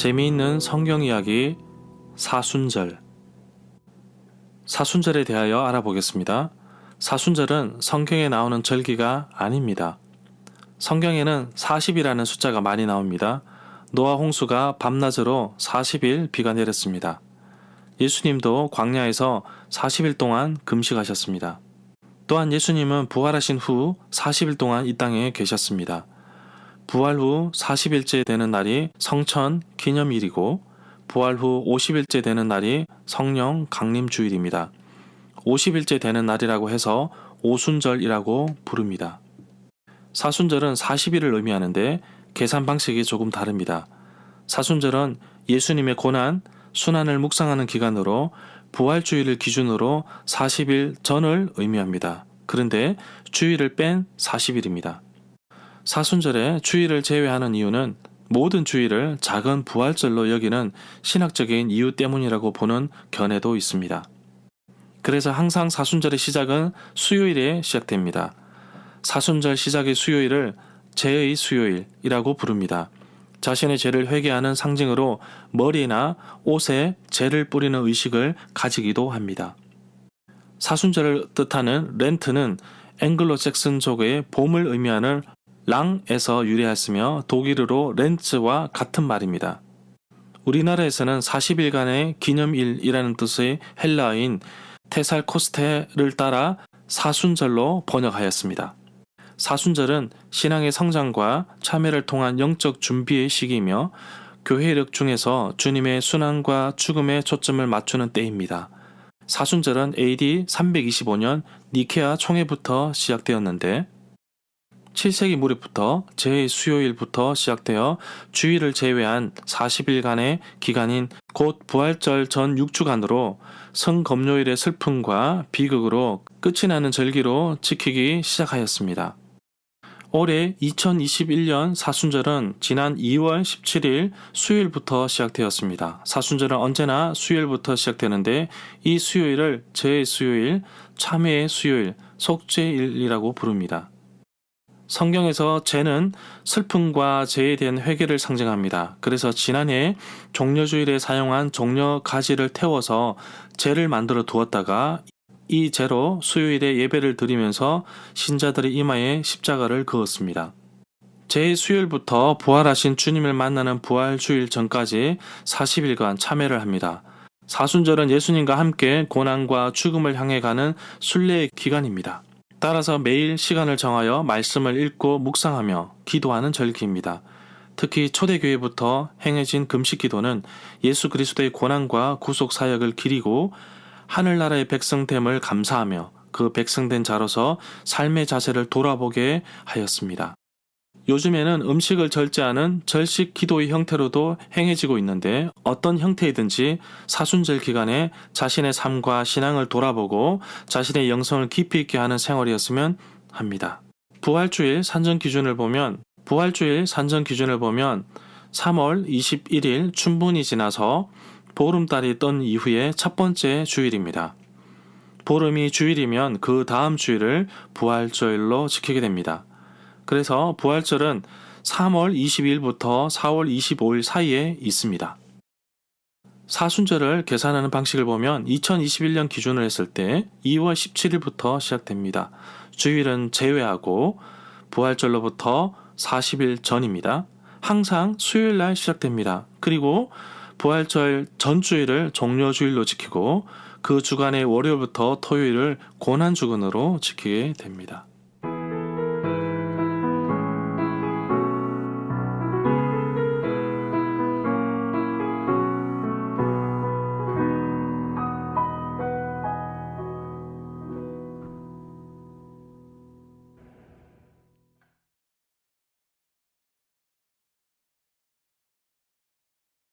재미있는 성경 이야기 사순절 사순절에 대하여 알아보겠습니다. 사순절은 성경에 나오는 절기가 아닙니다. 성경에는 40이라는 숫자가 많이 나옵니다. 노아 홍수가 밤낮으로 40일 비가 내렸습니다. 예수님도 광야에서 40일 동안 금식하셨습니다. 또한 예수님은 부활하신 후 40일 동안 이 땅에 계셨습니다. 부활 후 40일째 되는 날이 성천 기념일이고 부활 후 50일째 되는 날이 성령 강림 주일입니다. 50일째 되는 날이라고 해서 오순절이라고 부릅니다. 사순절은 40일을 의미하는데 계산 방식이 조금 다릅니다. 사순절은 예수님의 고난, 순환을 묵상하는 기간으로 부활주일을 기준으로 40일 전을 의미합니다. 그런데 주일을 뺀 40일입니다. 사순절에 주일을 제외하는 이유는 모든 주일을 작은 부활절로 여기는 신학적인 이유 때문이라고 보는 견해도 있습니다. 그래서 항상 사순절의 시작은 수요일에 시작됩니다. 사순절 시작의 수요일을 죄의 수요일이라고 부릅니다. 자신의 죄를 회개하는 상징으로 머리나 옷에 죄를 뿌리는 의식을 가지기도 합니다. 사순절을 뜻하는 렌트는 앵글로 잭슨족의 봄을 의미하는 랑에서 유래했으며 독일어로 렌츠와 같은 말입니다. 우리나라에서는 40일간의 기념일이라는 뜻의 헬라어인 테살코스테를 따라 사순절로 번역하였습니다. 사순절은 신앙의 성장과 참여를 통한 영적 준비의 시기이며 교회력 중에서 주님의 순환과 죽음에 초점을 맞추는 때입니다. 사순절은 AD 325년 니케아 총회부터 시작되었는데 7세기 무렵부터 제 수요일부터 시작되어 주일을 제외한 40일간의 기간인 곧 부활절 전 6주간으로 성검요일의 슬픔과 비극으로 끝이 나는 절기로 지키기 시작하였습니다. 올해 2021년 사순절은 지난 2월 17일 수요일부터 시작되었습니다. 사순절은 언제나 수요일부터 시작되는데 이 수요일을 제 수요일, 참회의 수요일, 속죄일이라고 부릅니다. 성경에서 죄는 슬픔과 죄에 대한 회개를 상징합니다. 그래서 지난해 종려주일에 사용한 종려 가지를 태워서 죄를 만들어 두었다가 이 죄로 수요일에 예배를 드리면서 신자들의 이마에 십자가를 그었습니다. 제 수요일부터 부활하신 주님을 만나는 부활주일 전까지 40일간 참회를 합니다. 사순절은 예수님과 함께 고난과 죽음을 향해 가는 순례의 기간입니다. 따라서 매일 시간을 정하여 말씀을 읽고 묵상하며 기도하는 절기입니다. 특히 초대교회부터 행해진 금식 기도는 예수 그리스도의 고난과 구속 사역을 기리고 하늘나라의 백성됨을 감사하며 그 백성된 자로서 삶의 자세를 돌아보게 하였습니다. 요즘에는 음식을 절제하는 절식 기도의 형태로도 행해지고 있는데 어떤 형태이든지 사순절 기간에 자신의 삶과 신앙을 돌아보고 자신의 영성을 깊이 있게 하는 생활이었으면 합니다. 부활주일 산정 기준을 보면 부활주일 산정 기준을 보면 3월 21일 춘분이 지나서 보름달이 뜬 이후에 첫 번째 주일입니다. 보름이 주일이면 그 다음 주일을 부활절로 지키게 됩니다. 그래서 부활절은 3월 22일부터 4월 25일 사이에 있습니다. 사순절을 계산하는 방식을 보면 2021년 기준으로 했을 때 2월 17일부터 시작됩니다. 주일은 제외하고 부활절로부터 40일 전입니다. 항상 수요일 날 시작됩니다. 그리고 부활절 전주일을 종료주일로 지키고 그 주간의 월요일부터 토요일을 고난주간으로 지키게 됩니다.